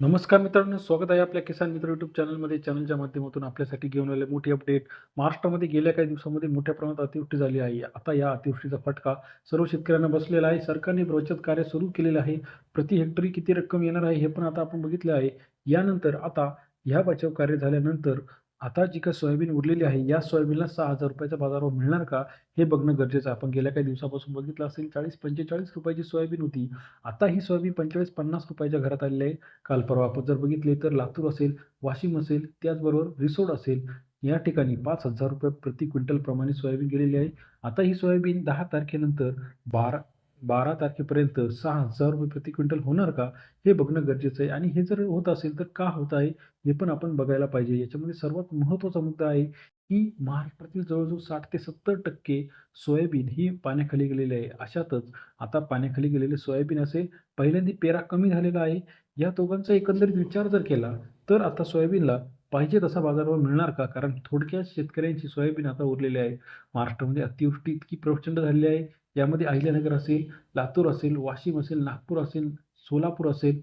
नमस्कार मित्रांनो स्वागत आहे आपल्या किसान मित्र यूट्यूब चॅनलमध्ये चॅनलच्या माध्यमातून आपल्यासाठी घेऊन आले मोठी अपडेट महाराष्ट्रामध्ये गेल्या काही दिवसामध्ये मोठ्या प्रमाणात अतिवृष्टी झाली आहे. आता या अतिवृष्टीचा फटका सर्व शेतकऱ्यांना बसलेला आहे. सरकारने बचत कार्य सुरू केलेले आहे. प्रति हेक्टरी किती रक्कम येणार आहे हे पण आता आपण बघितलं आहे. यानंतर आता ह्या बचाव कार्य झाल्यानंतर आता जी का सोयाबीन उरलेली आहे या सोयाबीनला सहा हजार रुपयाचा बाजारभाव मिळणार का? हे बघणं गरजेचं आहे. आपण गेल्या काही दिवसापासून बघितलं असेल चाळीस पंचेचाळीस रुपयाची सोयाबीन होती. आता ही सोयाबीन पंचेचाळीस पन्नास रुपयाच्या घरात आलेली आहे. काल परवा आपण जर बघितले तर लातूर असेल वाशिम असेल त्याचबरोबर रिसोड असेल या ठिकाणी पाच हजार रुपये प्रति क्विंटलप्रमाणे सोयाबीन गेलेली आहे. आता ही सोयाबीन दहा तारखेनंतर बारा बारा तारखेपर्यंत सहा हजार रुपये प्रति क्विंटल होणार का हे बघणं गरजेचं आहे. आणि हे जर होत असेल तर का होत आहे हे पण आपण बघायला पाहिजे. याच्यामध्ये सर्वात महत्त्वाचा मुद्दा आहे की महाराष्ट्रातील जवळजवळ साठ ते सत्तर टक्के सोयाबीन ही पाण्याखाली गेलेली आहे. अशातच आता पाण्याखाली गेलेले सोयाबीन असेल पहिल्यांदा पेरा कमी झालेला आहे. या दोघांचा एकंदरीत विचार जर केला तर आता सोयाबीनला पाहिजे तसा बाजारभाव मिळणार का? कारण थोडक्यात शेतकऱ्यांची सोयाबीन आता उरलेली आहे. महाराष्ट्रामध्ये अतिवृष्टी इतकी प्रचंड झालेली आहे. यामध्ये अहिल्यानगर असेल लातूर असेल वाशिम असेल नागपूर असेल सोलापूर असेल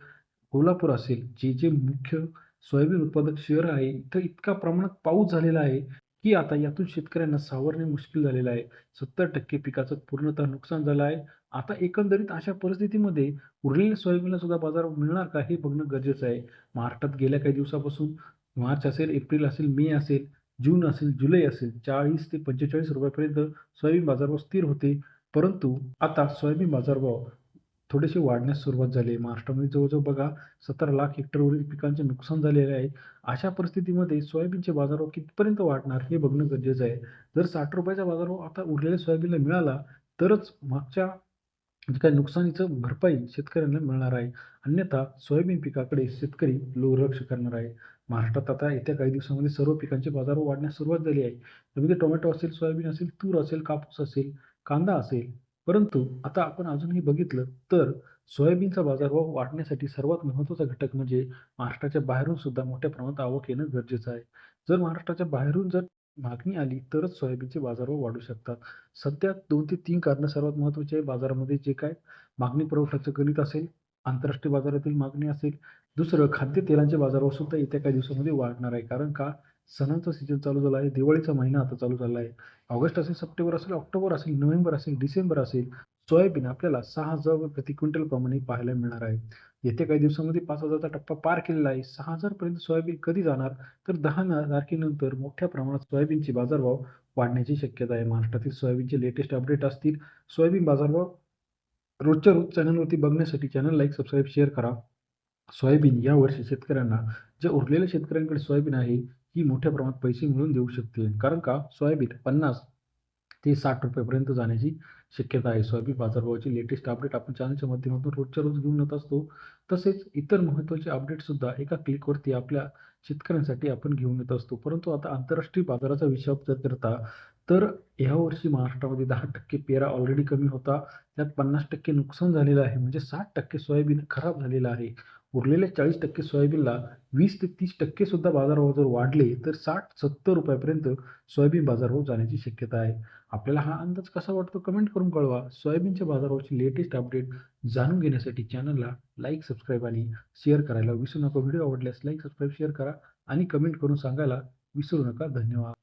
कोल्हापूर असेल जे जे मुख्य सोयाबीन उत्पादक शहर आहे इथं इतका प्रमाणात पाऊस झालेला आहे की आता यातून शेतकऱ्यांना सावरणे मुश्किल झालेलं आहे. सत्तर टक्के पिकाचं पूर्णतः नुकसान झालं आहे. आता एकंदरीत अशा परिस्थितीमध्ये उरलेल्या सोयाबीनला सुद्धा बाजार मिळणार का हे बघणं गरजेचं आहे. महाराष्ट्रात गेल्या काही दिवसापासून मार्च असेल एप्रिल असेल मे असेल जून असेल जुलै असेल चाळीस ते पंचेचाळीस रुपयापर्यंत सोयाबीन बाजारभाव स्थिर होते. परंतु आता सोयाबीन बाजारभाव थोडेसे वाढण्यास सुरुवात झाली आहे. महाराष्ट्रामध्ये जवळजवळ बघा सतरा लाख हेक्टरवरील पिकांचे नुकसान झालेले आहे. अशा परिस्थितीमध्ये सोयाबीनचे बाजारभाव कितपर्यंत वाढणार हे बघणं गरजेचं आहे. जर साठ रुपयाचा बाजारभाव आता उरलेल्या सोयाबीनला मिळाला तरच मागच्या जे काही नुकसानीचं भरपाई शेतकऱ्यांना मिळणार आहे. अन्यथा सोयाबीन पिकाकडे शेतकरी दुर्लक्ष करणार आहे. महाराष्ट्रात आता येत्या काही दिवसामध्ये सर्व पिकांचे बाजार वाढण्यास सुरुवात झाली आहे. त्यामध्ये टोमॅटो असेल सोयाबीन असेल तूर असेल कापूस असेल कांदा असेल. परंतु आता आपण अजूनही बघितलं तर सोयाबीनचा बाजारभाव वाढण्यासाठी सर्वात महत्त्वाचा घटक म्हणजे महाराष्ट्राच्या बाहेरून सुद्धा मोठ्या प्रमाणात आवक येणं गरजेचं आहे. जर महाराष्ट्राच्या बाहेरून जर मागणी आली तरच सोयाबीनचे बाजारभाव वाढू शकतात. सध्या दोन ते तीन कारणं सर्वात महत्त्वाची आहे. बाजारामध्ये जे काय मागणी पुरवठ्याचं गणित असेल आंतरराष्ट्रीय बाजारातील मागणी असेल दुसरं खाद्यतेलांचे बाजारभाव सुद्धा येत्या काही दिवसामध्ये वाढणार आहे. कारण का? सणांचा सीजन चालू झाला आहे. दिवाळीचा महिना आता चालू झाला आहे. ऑगस्ट असेल सप्टेंबर असेल ऑक्टोबर असेल नोव्हेंबर असेल डिसेंबर असेल सोयाबीन आपल्याला सहा हजार प्रति क्विंटल प्रमाणे पाहायला मिळणार आहे. येत्या काही दिवसामध्ये पाच हजारचा टप्पा पार केलेला आहे. सहा हजारपर्यंत सोयाबीन कधी जाणार? तर दहा तारखेनंतर मोठ्या प्रमाणात सोयाबीनचे बाजारभाव वाढण्याची शक्यता आहे. महाराष्ट्रातील सोयाबीनचे लेटेस्ट अपडेट असतील. सोयाबीन बाजारभाव रोजच्या रोज चॅनलवरती बघण्यासाठी चॅनल लाईक सबस्क्राईब शेअर करा. सोयाबीन यावर्षी शेतकऱ्यांना ज्या उरलेल्या शेतकऱ्यांकडे सोयाबीन आहे ही मोठ्या प्रमाणात पैसे मिळून देऊ शकते कारण का? सोयाबीन पन्नास ते साठ रुपयेपर्यंत जाण्याची शक्यता आहे. सोयाबीन बाजारभावाची लेटेस्ट अपडेट आपण चॅनलच्या माध्यमातून रोजच्या रोज घेऊन येत असतो. तसेच इतर महत्त्वाचे अपडेटसुद्धा एका क्लिकवरती आपल्या शेतकऱ्यांसाठी आपण घेऊन येत असतो. परंतु आता आंतरराष्ट्रीय बाजाराचा विचार जर करता तर यावर्षी महाराष्ट्रामध्ये दहा टक्के पेरा ऑलरेडी कमी होता. त्यात पन्नास टक्के नुकसान झालेलं आहे. म्हणजे साठ टक्के सोयाबीन खराब झालेलं आहे. उरलेल्या चाळीस टक्के सोयाबीनला वीस ते तीस टक्के सुद्धा बाजारभाव जर वाढले तर साठ सत्तर रुपयापर्यंत सोयाबीन बाजारभाव जाण्याची शक्यता आहे. आपल्याला हा अंदाज कसा वाटतो कमेंट करून कळवा. सोयाबीनच्या बाजारभावाची लेटेस्ट अपडेट जाणून घेण्यासाठी चॅनलला लाईक सबस्क्राईब आणि शेअर करायला विसरू नका. व्हिडिओ आवडल्यास लाईक सबस्क्राईब शेअर करा आणि कमेंट करून सांगायला विसरू नका. धन्यवाद.